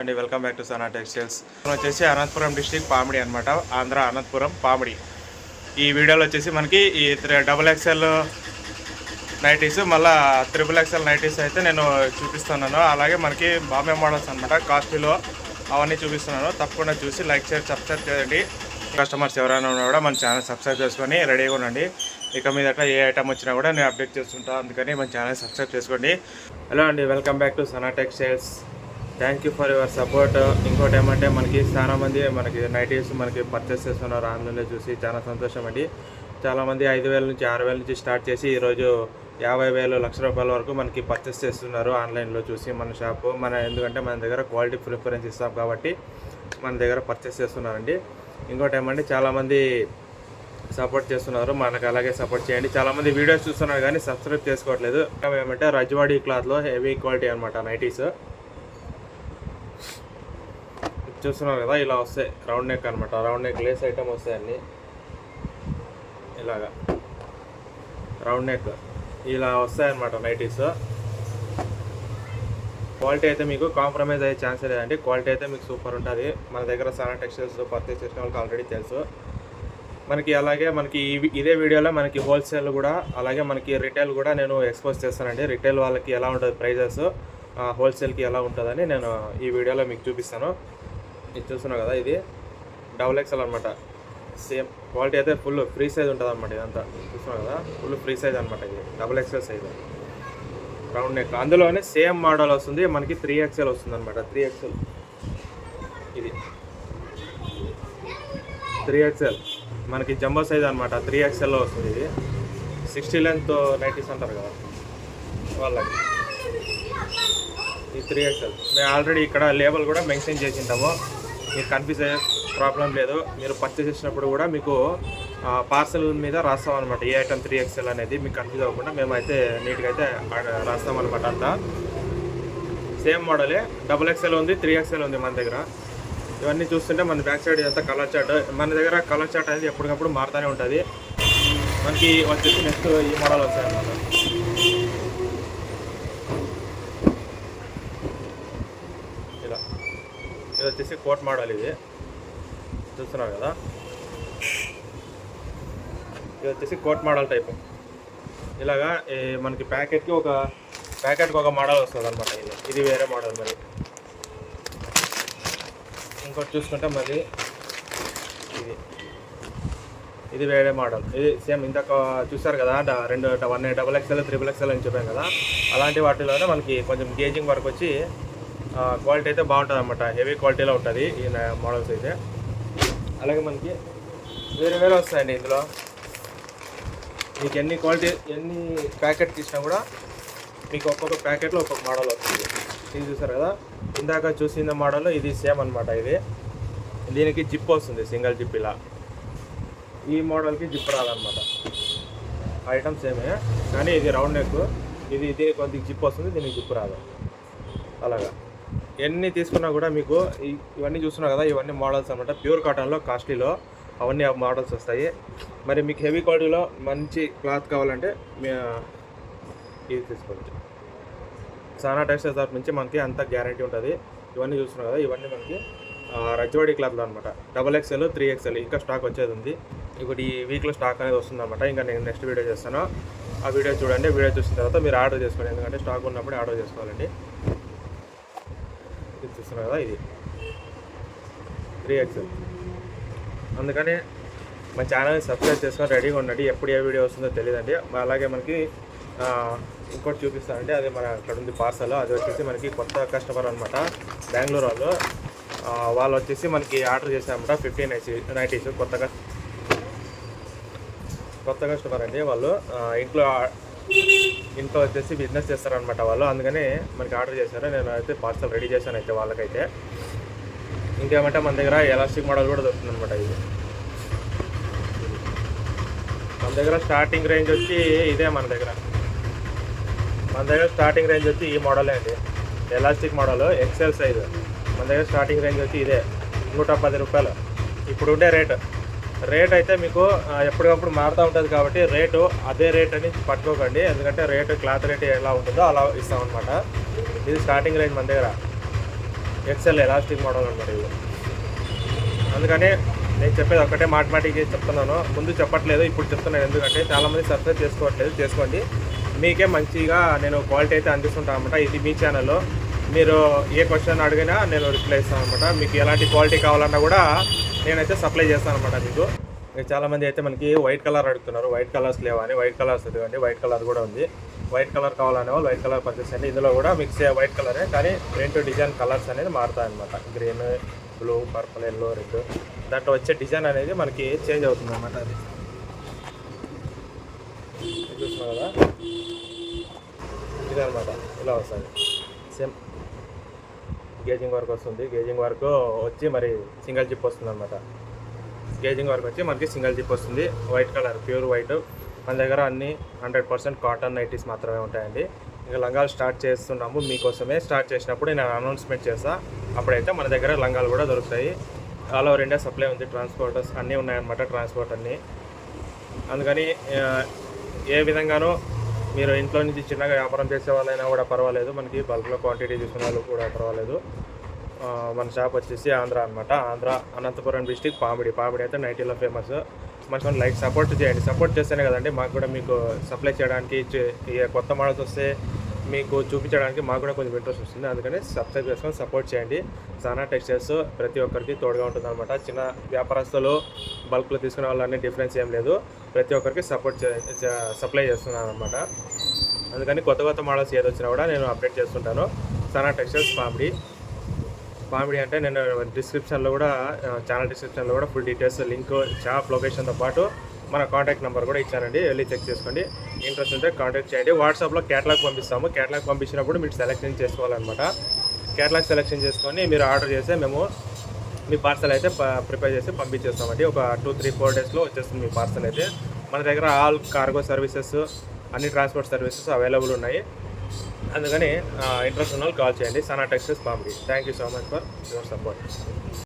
అండి welcome back to Sana textiles. మనం వచ్చేసి అనంతపురం డిస్టిక్ పామిడి అనమాట ఆంధ్ర అనంతపురం పామిడి. ఈ వీడియోలో వచ్చేసి మనకి ఈ డబుల్ ఎక్స్ఎల్ నైటీస్ మళ్ళీ త్రిబుల్ ఎక్స్ఎల్ నైటీస్ అయితే నేను చూపిస్తున్నాను. అలాగే మనకి బాంబే మోడల్స్ అనమాట కాస్ట్లో అవన్నీ చూపిస్తున్నాను. తప్పకుండా చూసి లైక్ షేర్ సబ్స్క్రైబ్ చేయండి. కస్టమర్స్ ఎవరైనా ఉన్నా కూడా మన ఛానల్ సబ్స్క్రైబ్ చేసుకొని రెడీగా ఉండండి. ఇక మీదట ఏ ఐటమ్ వచ్చినా కూడా నేను అప్డేట్ చేస్తుంటాను అందుకని మన ఛానల్ సబ్స్క్రైబ్ చేసుకోండి. హలో అండి welcome back to Sana textiles. Thank you for your support ఇంకోటి ఏమంటే మనకి చాలా మంది మనకి నైటీస్ మనకి పర్చేస్ చేస్తున్నారు. ఆన్లైన్లో చూసి చాలా సంతోషం అండి. చాలామంది ఐదు వేల నుంచి ఆరు వేల నుంచి స్టార్ట్ చేసి ఈరోజు యాభై వేలు లక్ష రూపాయల వరకు మనకి పర్చేస్ చేస్తున్నారు ఆన్లైన్లో చూసి మన షాపు మన ఎందుకంటే మన దగ్గర క్వాలిటీ ప్రిఫరెన్స్ ఇస్తాం కాబట్టి మన దగ్గర పర్చేస్ చేస్తున్నారండి. ఇంకోటి ఏమంటే చాలామంది సపోర్ట్ చేస్తున్నారు. మనకు అలాగే సపోర్ట్ చేయండి. చాలామంది వీడియోస్ చూస్తున్నారు కానీ సబ్స్క్రైబ్ చేసుకోవట్లేదు. ఏమంటే రజవాడి క్లాత్లో హెవీ క్వాలిటీ అనమాట నైటీస్ చూస్తున్నారు కదా ఇలా వస్తాయి. రౌండ్ నెక్ అనమాట రౌండ్ నెక్ లేస్ ఐటమ్ వస్తాయి ఇలాగా. రౌండ్ నెక్ ఇలా వస్తాయన్నమాట నైటీస్ క్వాలిటీ అయితే మీకు కాంప్రమైజ్ అయ్యే ఛాన్స్ లేదండి. క్వాలిటీ అయితే మీకు సూపర్ ఉంటుంది. మన దగ్గర సానా టెక్స్టైల్స్ పర్చేస్ చేసిన వాళ్ళకి ఆల్రెడీ తెలుసు. మనకి అలాగే మనకి ఇదే వీడియోలో మనకి హోల్సేల్ కూడా అలాగే మనకి రిటైల్ కూడా నేను ఎక్స్పోజ్ చేస్తానండి. రిటైల్ వాళ్ళకి ఎలా ఉంటుంది ప్రైజెస్ హోల్సేల్కి ఎలా ఉంటుందని నేను ఈ వీడియోలో మీకు చూపిస్తాను. ఇది చూస్తున్నావు కదా ఇది? డబుల్ ఎక్స్ఎల్ అనమాట సేమ్ క్వాలిటీ అయితే ఫుల్ ఫ్రీ సైజ్ ఉంటుంది అనమాట ఇదంతా. చూస్తున్నావు కదా? ఫుల్ ఫ్రీ సైజ్ అనమాట ఇది. Double XL size round neck అందులోనే సేమ్ మోడల్ వస్తుంది. మనకి త్రీ ఎక్స్ఎల్ వస్తుంది అనమాట త్రీ ఎక్స్ఎల్ ఇది. త్రీ ఎక్స్ఎల్ మనకి జంబో సైజ్ అనమాట త్రీ ఎక్స్ఎల్లో వస్తుంది ఇది. సిక్స్టీ లెంత్ నైటీస్ అంటారు కదా? వాళ్ళకి. ఈ త్రీ ఎక్స్ఎల్ మేము ఆల్రెడీ ఇక్కడ లేబుల్ కూడా మెన్షన్ చేసి మీరు మీకు కన్ఫ్యూజ్ అయ్యే ప్రాబ్లం లేదు. మీరు పర్చేస్ చేసినప్పుడు కూడా మీకు పార్సల్ మీద రాస్తాం అనమాట ఏ ఐటమ్ త్రీ ఎక్స్ఎల్ అనేది మీకు కన్ఫ్యూజ్ అవ్వకుండా మేమైతే నీట్గా అయితే రాస్తాం అనమాట అంతా. సేమ్ మోడలే డబుల్ ఎక్స్ఎల్ ఉంది త్రీ ఎక్స్ఎల్ ఉంది మన దగ్గర. ఇవన్నీ చూస్తుంటే మన బ్యాక్ సైడ్ ఇదంతా కలర్ చార్ట్ మన దగ్గర కలర్ చార్ట్ అనేది ఎప్పటికప్పుడు మారుతూనే ఉంటుంది. మనకి వచ్చేసి నెక్స్ట్ ఈ మోడల్ వస్తాయి అన్నమాట ఇలా ఇది వచ్చేసి కోట్ మోడల్ ఇది చూస్తున్నారు కదా ఇది వచ్చేసి కోట్ మోడల్ టైప్ ఇలాగా ఈ మనకి ప్యాకెట్కి ఒక ప్యాకెట్కి ఒక మోడల్ వస్తుంది అనమాట ఇది ఇది వేరే మోడల్ మరి ఇంకోటి చూసుకుంటే మరి ఇది ఇది వేరే మోడల్ ఇది సేమ్ ఇందాక చూసారు కదా రెండు one double XL triple XL అని చెప్పాను కదా అలాంటి వాటిలోనే మనకి కొంచెం గేజింగ్ వరకు వచ్చి క్వాలిటీ అయితే బాగుంటుంది అనమాట హెవీ క్వాలిటీలో ఉంటుంది ఈ మోడల్స్ అయితే. అలాగే మనకి వేరే వేరే వస్తాయండి ఇందులో. మీకు ఎన్ని క్వాలిటీ ఎన్ని ప్యాకెట్ తీసినా కూడా మీకు ఒక్కొక్క ప్యాకెట్లో ఒక్కొక్క మోడల్ వస్తుంది. ఇది చూసారు కదా? ఇందాక చూసిన మోడల్ ఇది సేమ్ అనమాట ఇది. దీనికి జిప్ వస్తుంది సింగిల్ జిప్ ఇలా. ఈ మోడల్కి జిప్ రాదనమాట ఐటమ్ సేమే కానీ ఇది రౌండ్ నెక్ ఇది ఇది కొద్దిగా జిప్ వస్తుంది దీనికి జిప్ రాదు. అలాగా. ఎన్ని తీసుకున్నా కూడా మీకు ఇవన్నీ చూస్తున్నావు కదా ఇవన్నీ మోడల్స్ అనమాట ప్యూర్ కాటన్లో కాస్ట్లీలో అవన్నీ ఆ మోడల్స్ వస్తాయి. మరి మీకు హెవీ క్వాలిటీలో మంచి క్లాత్ కావాలంటే ఇది తీసుకోవచ్చు. సానా టెక్స్టైల్ షాప్ నుంచి మనకి అంత గ్యారంటీ ఉంటుంది. ఇవన్నీ చూస్తున్నావు కదా ఇవన్నీ మనకి ఆ, క్లాత్లో అనమాట డబల్ ఎక్స్ఎల్ త్రీ ఎక్స్ఎల్ ఇంకా స్టాక్ వచ్చేది ఉంది. ఇప్పుడు ఈ వీక్లో స్టాక్ అనేది వస్తుంది అనమాట ఇంకా నేను నెక్స్ట్ వీడియో చేస్తాను. ఆ వీడియో చూడండి. వీడియో చూసిన తర్వాత మీరు ఆర్డర్ చేసుకోండి. ఎందుకంటే స్టాక్ ఉన్నప్పుడు ఆర్డర్ చేసుకోవాలండి. చూస్తున్నారు కదా ఇది. త్రీ ఎక్స్ఎల్ అందుకని మన ఛానల్ని సబ్స్క్రైబ్ చేసుకొని రెడీగా ఉండండి. ఎప్పుడు ఏ వీడియో వస్తుందో తెలియదండి. అలాగే మనకి ఇంకోటి చూపిస్తానండి. అది మన అక్కడ ఉంది పార్సల్ అది వచ్చేసి మనకి కొత్త కస్టమర్ అనమాట బెంగళూరు వాళ్ళు. వాళ్ళు వచ్చేసి మనకి ఆర్డర్ చేశారన్నమాట. ఫిఫ్టీన్ నైటీస్ కొత్తగా కొత్త కస్టమర్ అండి వాళ్ళు. ఇంట్లో ఇంట్లో వచ్చేసి బిజినెస్ చేస్తారనమాట వాళ్ళు. అందుకని మనకి ఆర్డర్ చేశారు. నేను అయితే పార్సల్ రెడీ చేశాను అయితే వాళ్ళకైతే. ఇంకేమంటే మన దగ్గర ఎలాస్టిక్ మోడల్ కూడా దొరుకుతుంది అనమాట ఇది. మన దగ్గర స్టార్టింగ్ రేంజ్ వచ్చి ఇదే మన దగ్గర. మన దగ్గర స్టార్టింగ్ రేంజ్ వచ్చి ఈ మోడలే అండి. ఎలాస్టిక్ మోడల్ ఎక్సెల్ సైజ్ మన దగ్గర స్టార్టింగ్ రేంజ్ వచ్చి ఇదే. నూట పది రూపాయలు. ఇప్పుడు ఉండే రేట్ అయితే మీకు ఎప్పటికప్పుడు మారుతూ ఉంటుంది కాబట్టి రేటు అదే రేట్ అని పట్టుకోకండి. ఎందుకంటే రేటు క్లాత్ రేట్ ఎలా ఉంటుందో అలా ఇస్తామన్నమాట. ఇది స్టార్టింగ్ రేంజ్ మన దగ్గర. ఎక్సెల్ ఎలాస్టిక్ మోడల్ అనమాట ఇది. అందుకని నేను చెప్పేది ఒక్కటే మాటమాటికి చెప్తున్నాను. ముందు చెప్పట్లేదు ఇప్పుడు చెప్తున్నాను. ఎందుకంటే చాలామంది సబ్స్క్రైబ్ చేసుకోవట్లేదు. చేసుకోండి. మీకే మంచిగా నేను క్వాలిటీ అయితే అందిస్తుంటాను అనమాట ఇది మీ ఛానల్లో మీరు ఏ క్వశ్చన్ అడిగినా నేను రిప్లై ఇస్తాను అనమాట మీకు ఎలాంటి క్వాలిటీ కావాలన్నా కూడా నేనైతే సప్లై చేస్తాను అనమాట మీకు. చాలామంది అయితే మనకి వైట్ కలర్ అడుగుతున్నారు. వైట్ కలర్స్ లేవా అని వైట్ కలర్స్ ఇదిగోండి వైట్ కలర్ కూడా ఉంది. వైట్ కలర్ కావాలనే వాళ్ళు వైట్ కలర్ పర్చేస్ అండి ఇందులో కూడా మిక్స్ వైట్ కలరే కానీ ప్రింట్ డిజైన్ కలర్స్ అనేది మారుతాయన్నమాట green blue purple yellow red దాంట్లో వచ్చే డిజైన్ అనేది మనకి చేంజ్ అవుతుంది అనమాట అది. ఇది కదా? ఇదనమాట అనమాట ఇలా వస్తుంది. సేమ్ గేజింగ్ వర్క్ వస్తుంది. గేజింగ్ వర్క్ వచ్చి మరి సింగిల్ జిప్ వస్తుంది అనమాట గేజింగ్ వర్క్ వచ్చి మనకి సింగిల్ జిప్ వస్తుంది. White colour pure white. మన దగ్గర అన్ని హండ్రెడ్ పర్సెంట్ కాటన్ నైటీస్ మాత్రమే ఉంటాయండి. ఇంకా లంగాలు స్టార్ట్ చేస్తున్నాము. మీకోసమే స్టార్ట్ చేసినప్పుడు నేను అనౌన్స్మెంట్ చేస్తా. అప్పుడైతే మన దగ్గర లంగాలు కూడా దొరుకుతాయి. ఆల్ ఓవర్ ఇండియా సప్లై ఉంది. ట్రాన్స్పోర్టర్స్ అన్నీ ఉన్నాయన్నమాట ట్రాన్స్పోర్ట్ అన్నీ. అందుకని ఏ విధంగానూ మీరు ఇంట్లో నుంచి చిన్నగా వ్యాపారం చేసే వాళ్ళైనా కూడా పర్వాలేదు. మనకి బల్క్లో క్వాంటిటీ తీసుకునే వాళ్ళు కూడా పర్వాలేదు. మన షాప్ వచ్చేసి ఆంధ్ర అనమాట ఆంధ్ర అనంతపురం డిస్టిక్ పామిడి. పామిడి అయితే నైటీలో ఫేమస్ మనం లైక్ సపోర్ట్ చేయండి. సపోర్ట్ చేస్తేనే కదండి మాకు కూడా మీకు సప్లై చేయడానికి కొత్త మోడల్స్ వస్తే మీకు చూపించడానికి మాకు కూడా కొంచెం ఇంట్రెస్ట్ వస్తుంది. అందుకని సబ్స్క్రైబ్ చేసుకొని సపోర్ట్ చేయండి. సానా టెక్స్టైల్స్ ప్రతి ఒక్కరికి తోడుగా ఉంటుంది అనమాట చిన్న వ్యాపారస్తులు బల్క్లో తీసుకునే వాళ్ళని డిఫరెన్స్ ఏం లేదు. ప్రతి ఒక్కరికి సపోర్ట్ సప్లై చేస్తున్నాను అనమాట అందుకని కొత్త కొత్త మోడల్స్ ఏది వచ్చినా కూడా నేను అప్డేట్ చేస్తుంటాను. సానా టెక్స్టైల్స్ పామిడి పామిడి అంటే నేను డిస్క్రిప్షన్లో కూడా ఛానల్ డిస్క్రిప్షన్లో కూడా ఫుల్ డీటెయిల్స్ లింక్ షాప్ లొకేషన్తో పాటు మన కాంటాక్ట్ నెంబర్ కూడా ఇచ్చానండి. వెళ్ళి చెక్ చేసుకోండి. ఇంట్రెస్ట్ ఉంటే కాంటాక్ట్ చేయండి. వాట్సాప్లో క్యాటలాగ్ పంపిస్తాము. క్యాటలాగ్ పంపించినప్పుడు మీరు సెలెక్షన్ చేసుకోవాలన్నమాట. క్యాటలాగ్ సెలెక్షన్ చేసుకొని మీరు ఆర్డర్ చేస్తే మేము మీ పార్సల్ అయితే ప్రిపేర్ చేసి పంపించేస్తామండి. ఒక టూ త్రీ ఫోర్ డేస్లో వచ్చేస్తుంది మీ పార్సల్ అయితే. మన దగ్గర ఆల్ కార్గో సర్వీసెస్ అన్ని ట్రాన్స్పోర్ట్ సర్వీసెస్ అవైలబుల్ ఉన్నాయి. అందుకని ఇంట్రెస్ట్ ఉన్న వాళ్ళు కాల్ చేయండి. Sana textiles పాంబి thank you so much for your support